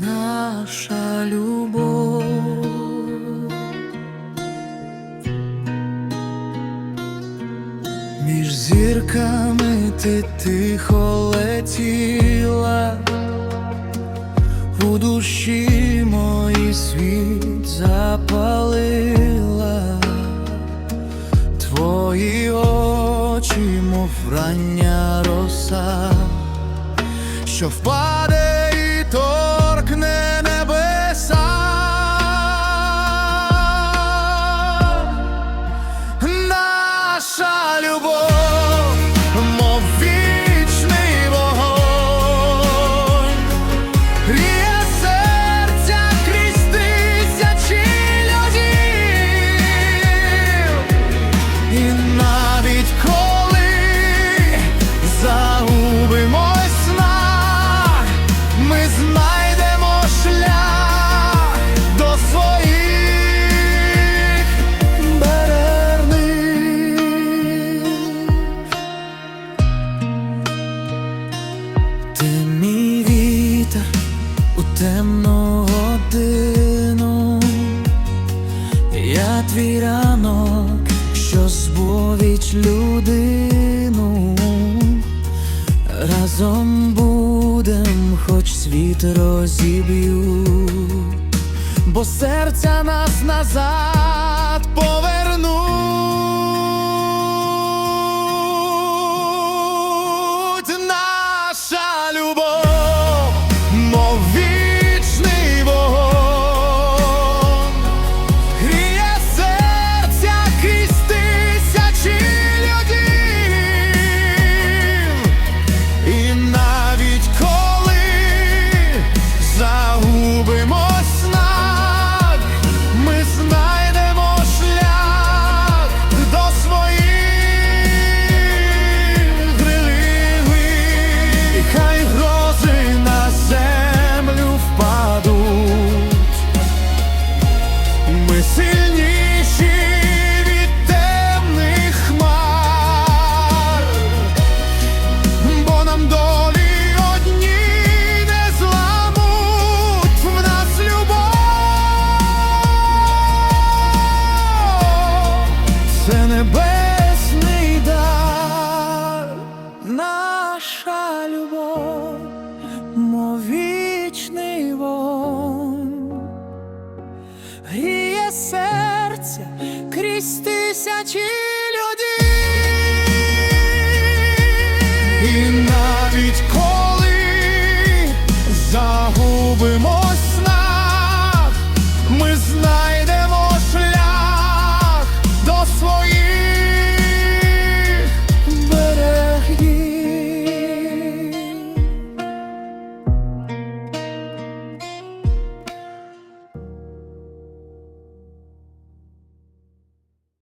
наша любов. Між зірками ти тихо летіла, у душі мої світ запалила, твої очі, мов рання роса, що впаде. Твій ранок, що збовіть людину, разом будем, хоч світ розіб'ють, бо серця нас назад поведе. крізь тисячі.